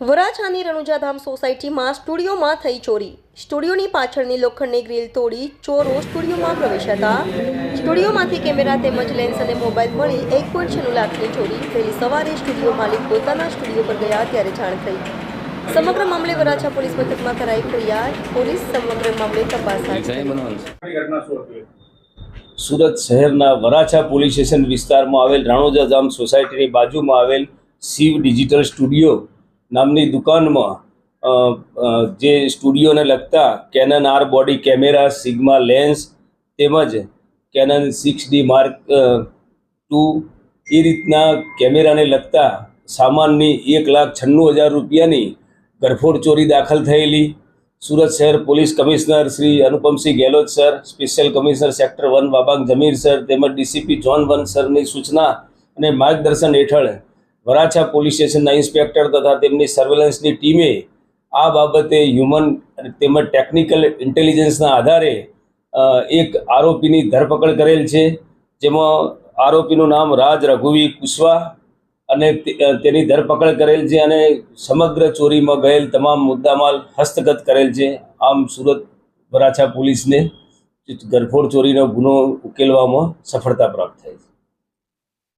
વરાછાની રણુજાધામ સોસાયટીમાં સ્ટુડિયોમાં થઈ ચોરી. સ્ટુડિયોની પાછળની લોખંડની ગ્રીલ તોડી ચોરો સ્ટુડિયોમાં પ્રવેશ્યા સ્ટુડિયોમાંથી કેમેરા તેમજ લેન્સ અને મોબાઈલ મળી એક પોઈન્ટ છન્નું લાખની ચોરી. વહેલી સવારે સ્ટુડિયો માલિક પોતાના સ્ટુડિયો પર ગયા ત્યારે જાણ થઈ. સમગ્ર મામલે વરાછા પોલીસ મથકમાં કરાઈ ફરિયાદ. પોલીસ સમગ્ર મામલે તપાસ સુરત શહેરના વરાછા પોલીસ સ્ટેશન વિસ્તારમાં આવેલ રાણોજા ધામ સોસાયટીની બાજુમાં આવેલ શિવ ડિજિટલ સ્ટુડિયો નામની દુકાનમાં જે સ્ટુડિયોને લગતા Canon R body camera Sigma lens તેમજ Canon six D Mark two એ રીતના કેમેરાને લગતા સામાનની એક લાખ છન્નું હજાર રૂપિયાની ગરફોડ ચોરી દાખલ થયેલી. સુરત શહેર police commissioner Shri Anupamsinh Gehlot sir, special commissioner sector one Babang Jamir sir તેમજ ડીસીપી જોન વન સરની સૂચના અને માર્ગદર્શન હેઠળ વરાછા પોલીસ સ્ટેશનના ઇન્સ્પેક્ટર તથા તેમની સર્વેલન્સની ટીમે આ બાબતે હ્યુમન તેમજ ટેકનિકલ ઇન્ટેલિજન્સના આધારે એક આરોપીની ધરપકડ કરેલ છે, જેમાં આરોપીનું નામ રાજ રઘુવી કુશવા અને તેની ધરપકડ કરેલ છે અને સમગ્ર ચોરીમાં ગયેલ તમામ મુદ્દામાલ હસ્તગત કરેલ છે. આમ સુરત વરાછા પોલીસને ગરફોડ ચોરીનો ગુનો ઉકેલવામાં સફળતા પ્રાપ્ત થઈ છે.